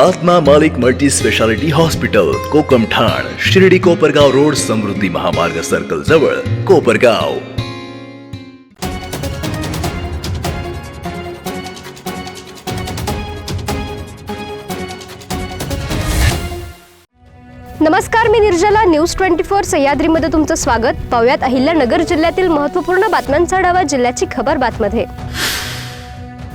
आत्मा मालिक multi speciality hospital कोकम ठाण शिर्डी कोपरगाव रोड समृद्धी महामार्ग सर्कल जवळ कोपरगाव. नमस्कार मी निर्जला. न्यूज ट्वेंटी फोर सह्याद्रीमध्ये तुमचं स्वागत. पाहुयात अहिल्यानगर जिल्ह्यातील महत्त्वपूर्ण बातम्यांचा डावा जिल्ह्याची खबर बातमध्ये.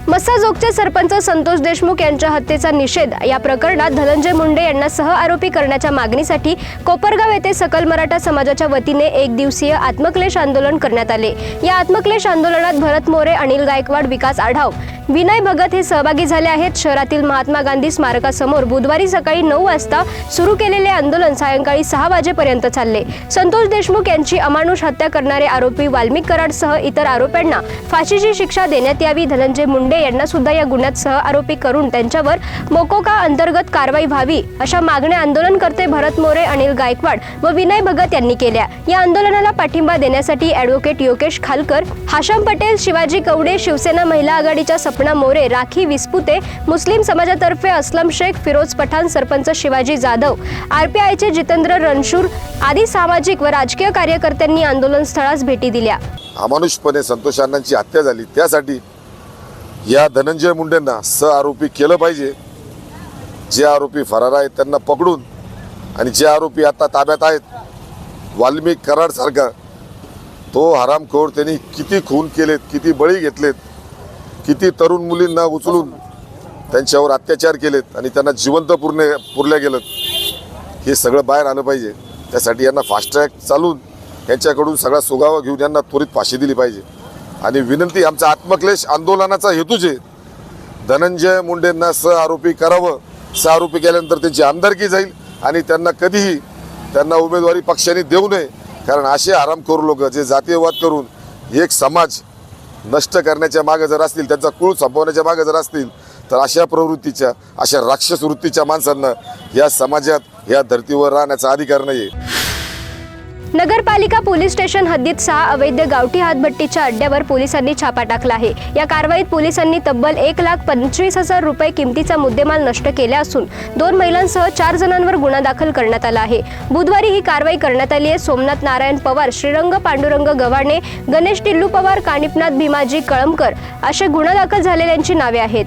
मस्साजोगचे सरपंच संतोष देशमुख यांच्या हत्येचा निषेध. या प्रकरणात धनंजय मुंडे यांना सह आरोपी करण्याच्या मागणीसाठी कोपरगाव येथे सकल मराठा समाजाच्या वतीने एक दिवसीय आत्मक्लेश आंदोलन करण्यात आले. या आत्मक्लेश आंदोलनात भरत मोरे अनिल गायकवाड विकास आढाव. विनय भगत हे सहभागी झाले आहेत. शहरातील महात्मा गांधी स्मारकासमोर बुधवारी सकाळी नऊ वाजता सुरू केलेले आंदोलन सायंकाळी सहा वाजेपर्यंत चालले. संतोष देशमुख यांची अमानुष हत्या करणारे आरोपी वाल्मिक कराडसह इतर आरोप्यांना फाशीची शिक्षा देण्यात यावी. धनंजय मुंडे यांना सुद्धा या गुन्ह्यात सह आरोपी करून त्यांच्यावर मोकोका अंतर्गत कारवाई व्हावी अशा मागण्या आंदोलनकर्ते भरत मोरे अनिल गायकवाड व विनय भगत यांनी केल्या. या आंदोलनाला पाठिंबा देण्यासाठी ॲडव्होकेट योगेश खालकर हाशम पटेल शिवाजी कवडे शिवसेना महिला आघाडीच्या सपना मोरे राखी विस्पुते मुस्लिम समाजातर्फे अस्लम शेख फिरोज पठाण सरपंच शिवाजी जाधव आरपीआयचे जितेंद्र रणशूर आदी सामाजिक व राजकीय कार्यकर्त्यांनी आंदोलन स्थळास भेटी दिल्या. अमानुषपणे संतोष अण्णांची हत्या झाली. त्यासाठी या धनंजय मुंडेंना स आरोपी केलं पाहिजे. जे आरोपी फरार आहेत त्यांना पकडून आणि जे आरोपी आता ताब्यात आहेत वाल्मिक कराडसारखा तो हरामखोर त्यांनी किती खून केलेत किती बळी घेतलेत किती तरुण मुलींना उचलून त्यांच्यावर अत्याचार केलेत आणि त्यांना जिवंत पुरणे पुरल्या गेलं हे सगळं बाहेर आलं पाहिजे. त्यासाठी यांना फास्ट ट्रॅक चालून यांच्याकडून सगळा सुगावा घेऊन यांना त्वरित फाशी दिली पाहिजे. आणि विनंती आमचा आत्मक्लेश आंदोलनाचा हेतूच आहे धनंजय मुंडेंना स आरोपी करावं. स आरोपी केल्यानंतर त्यांची आमदारकी जाईल आणि त्यांना कधीही त्यांना उमेदवारी पक्षाने देऊ नये. कारण असे आरामखोर लोक जे जातीयवाद करून एक समाज नष्ट करण्याच्या मागं जर असतील त्यांचा कुळ संपवण्याच्या मागं जर असतील तर अशा प्रवृत्तीच्या अशा राक्षस वृत्तीच्या माणसांना या समाजात या धर्तीवर राहण्याचा अधिकार नाही नगरपालिका पोलीस स्टेशन हद्दीत सहा अवैध गावठी हातभट्टीच्या अड्ड्यावर पोलिसांनी छापा टाकला आहे. या कारवाईत पोलिसांनी तब्बल एक लाख पंचवीस हजार रुपये किमतीचा मुद्देमाल नष्ट केला असून दोन महिलांसह चार जणांवर गुन्हा दाखल करण्यात आला आहे. बुधवारी ही कारवाई करण्यात आली आहे. सोमनाथ नारायण पवार श्रीरंग पांडुरंग गव्हाणे गणेश टिल्लू पवार कानिपनाथ भीमाजी कळमकर असे गुन्हा दाखल झालेल्यांची नावे आहेत.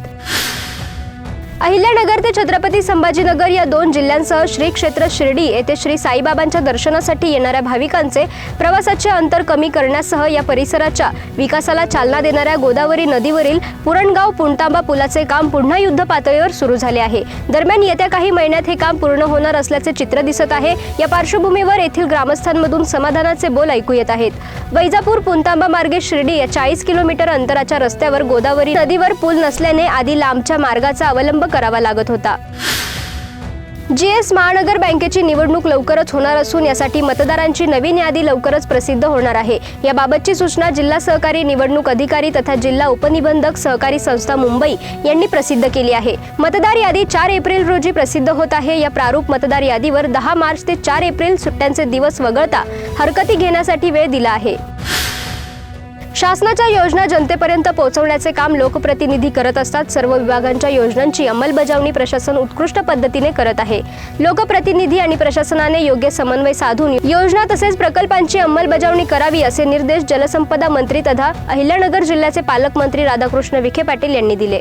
अहिल्यानगर ते छत्रपती संभाजीनगर या दोन जिल्ह्यांसह श्री क्षेत्र शिर्डी येथे श्री साईबाबांच्या दर्शनासाठी येणाऱ्या भाविकांचे प्रवासाचे अंतर कमी करण्यासह या परिसराच्या विकासाला चालना देणाऱ्या गोदावरी नदीवरील पुरणगाव पुणतांबा पुलाचे काम पुन्हा युद्ध पातळीवर सुरू झाले आहे. दरम्यान येत्या काही महिन्यात हे काम पूर्ण होणार असल्याचे चित्र दिसत आहे. या पार्श्वभूमीवर येथील ग्रामस्थांमधून समाधानाचे बोल ऐकू येत आहेत. वैजापूर पुणतांबा मार्गे शिर्डी या चाळीस किलोमीटर अंतराच्या रस्त्यावर गोदावरी नदीवर पूल नसल्याने आधी लांबच्या मार्गाचा अवलंब करावा लागत होता. जीएस महानगर बँकेची निवडणूक लवकरच होणार असून यासाठी मतदारांची नवीन यादी लवकरच प्रसिद्ध होणार आहे. याबाबतची सूचना जिल्हा सहकारी निवडणूक अधिकारी तथा जिल्हा उपनिबंधक सहकारी संस्था मुंबई यांनी प्रसिद्ध केली आहे. मतदार यादी चार एप्रिल रोजी प्रसिद्ध होत आहे. या प्रारूप मतदार यादीवर दहा मार्च ते चार एप्रिल सुट्ट्यांचे दिवस वगळता हरकती घेण्यासाठी वेळ दिला आहे. शासनाच्या योजना जनतेपर्यंत पोहोचवण्याचे काम लोकप्रतिनिधी करत असतात. सर्व विभागांच्या योजनांची अंमलबजावणी प्रशासन उत्कृष्ट पद्धतीने करत आहे. लोकप्रतिनिधी आणि प्रशासनाने योग्य समन्वय साधून योजना तसेच प्रकल्पांची अंमलबजावणी करावी असे निर्देश जलसंपदा मंत्री तथा अहिल्यानगर जिल्ह्याचे पालकमंत्री राधाकृष्ण विखे पाटील यांनी दिले.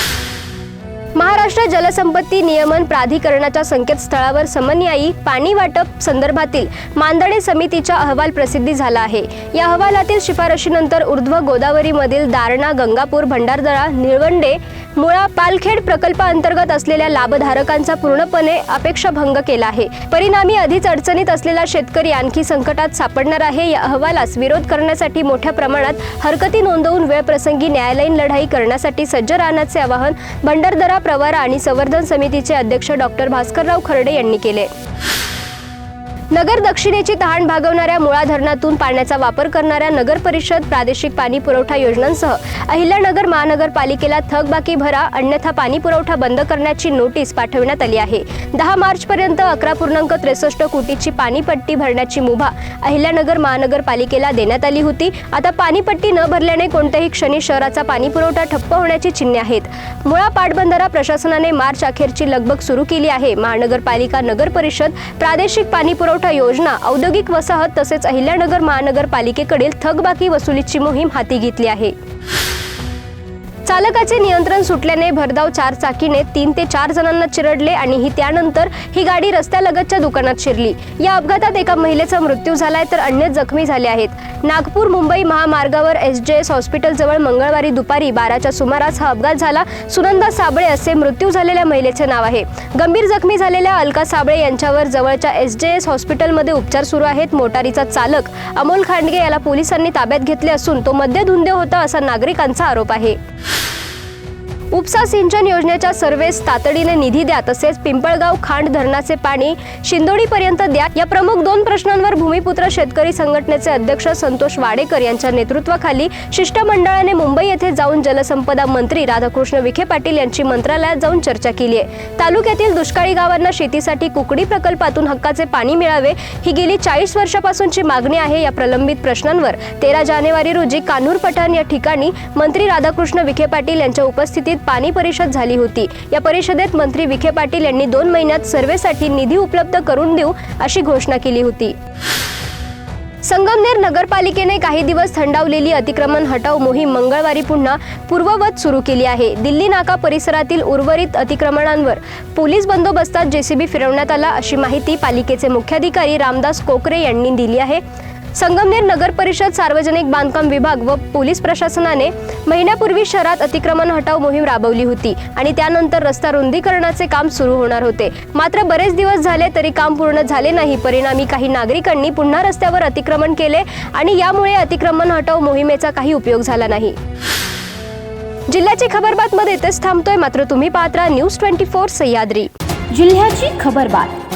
महाराष्ट्र जलसंपत्ती नियमन प्राधिकरणाच्या संकेतस्थळावर समन्यायी पाणी वाटप संदर्भातील मांदणे समितीचा अहवाल प्रसिद्धी झाला आहे. या अहवालातील शिफारशीनंतर ऊर्ध्व गोदावरीमधील दारणा गंगापूर भंडारदरा निळवंडे मुळा पालखेड प्रकल्पाअंतर्गत असलेल्या लाभधारकांचा पूर्णपणे अपेक्षाभंग केला आहे. परिणामी आधीच अडचणीत असलेला शेतकरी आणखी संकटात सापडणार आहे. या अहवालास विरोध करण्यासाठी मोठ्या प्रमाणात हरकती नोंदवून वेळप्रसंगी न्यायालयीन लढाई करण्यासाठी सज्ज राहण्याचे आवाहन भंडारदरा प्रवारा आणि संवर्धन समितीचे अध्यक्ष डॉक्टर भास्करराव खर्डे यांनी केले. नगर दक्षिणेची तहान भागवणाऱ्या मुळा धरणातून पाण्याचा वापर करणाऱ्या नगर परिषद प्रादेशिक पाणी पुरवठा योजनांसह अहिल्यानगर महानगरपालिकेला थकबाकी भरा अन्यथा पाणी पुरवठा बंद करण्याची नोटीस पाठवण्यात आली आहे. दहा मार्च पर्यंत अकरा पूर्णांक त्रेसष्ट कोटीची पाणीपट्टी भरण्याची मुभा अहिल्यानगर महानगरपालिकेला देण्यात आली होती. आता पाणीपट्टी न भरल्याने कोणत्याही क्षणी शहराचा पाणी पुरवठा ठप्प होण्याची चिन्हे आहेत. मुळा पाटबंधारा प्रशासनाने मार्च अखेरची लगबग सुरू केली आहे. महानगरपालिका नगर परिषद प्रादेशिक पाणी पुरवठा योजना औद्योगिक वसाहत तसेच अहिल्यानगर महानगरपालिकेकडील थकबाकी वसुलीची मोहीम हाती घेतली आहे. चालकाचे नियंत्रण सुटल्याने भरधाव चार चाकीने तीन ते चार जणांना चिरडले आणि ही त्यानंतर ही गाडी रस्त्यालगतच्या दुकानात शिरली. या अपघातात एका महिलेचा मृत्यू झालाय तर अन्य जखमी झाले आहेत. नागपूर मुंबई महामार्गावर एस जे एस हॉस्पिटल जवळ मंगळवारी दुपारी बाराच्या सुमारास हा अपघात झाला. सुनंदा साबळे असे मृत्यू झालेल्या महिलेचे नाव आहे. गंभीर जखमी झालेल्या अलका साबळे यांच्यावर जवळच्या एस जे एस हॉस्पिटलमध्ये उपचार सुरू आहेत. मोटारीचा चालक अमोल खांडगे याला पोलिसांनी ताब्यात घेतले असून तो मद्यधुंद होता असा नागरिकांचा आरोप आहे. उपसा सिंचन योजनेच्या सर्वेस तातडीने निधी द्या तसेच पिंपळगाव खांड धरणाचे पाणी शिंदोडीपर्यंत द्या. या प्रमुख दोन प्रश्नांवर भूमिपुत्र शेतकरी संघटनेचे अध्यक्ष संतोष वाडेकर यांच्या नेतृत्वाखाली शिष्टमंडळाने मुंबई येथे जाऊन जलसंपदा मंत्री राधाकृष्ण विखे पाटील यांची मंत्रालयात जाऊन चर्चा केली आहे. तालुक्यातील दुष्काळी गावांना शेतीसाठी कुकडी प्रकल्पातून हक्काचे पाणी मिळावे ही गेली चाळीस वर्षापासूनची मागणी आहे या प्रलंबित प्रश्नांवर. तेरा जानेवारी रोजी कान्हूर पठाण या ठिकाणी मंत्री राधाकृष्ण विखे पाटील यांच्या उपस्थितीत पाणी परिषद झाली होती. या परिषदेत मंत्री विखे पाटील यांनी दोन महिन्यात सर्वेसाठी निधी उपलब्ध करून देऊ अशी घोषणा केली होती. संगमनेर नगरपालिकेने काही दिवस थंडावलेली अतिक्रमण हटाव मोहीम मंगळवारी पुन्हा पूर्ववत सुरू केली आहे. दिल्ली नाका परिसरातील उर्वरित अतिक्रमणांवर पोलीस बंदोबस्तात जेसीबी फिरवण्यात आला अशी माहिती पालिकेचे मुख्याधिकारी रामदास कोकरे यांनी दिली आहे. संगमनेर नगर परिषद सार्वजनिक बांधकाम विभाग व पोलीस प्रशासनाने महिन्यापूर्वी शहरात अतिक्रमण हटाव मोहीम राबवली होती आणि त्यानंतर रस्ता रुंदीकरणाचे काम सुरू होणार होते. मात्र बरेच दिवस झाले तरी काम पूर्ण झाले नाही. परिणामी काही नागरिकांनी पुन्हा रस्त्यावर अतिक्रमण केले आणि यामुळे अतिक्रमण हटाव मोहिमेचा काही उपयोग झाला नाही. जिल्ह्याची खबर बातमध्ये इथेच थांबतोय. मात्र तुम्ही पाहत राहा न्यूज ट्वेंटी फोर सह्याद्री. जिल्ह्याची खबरबात.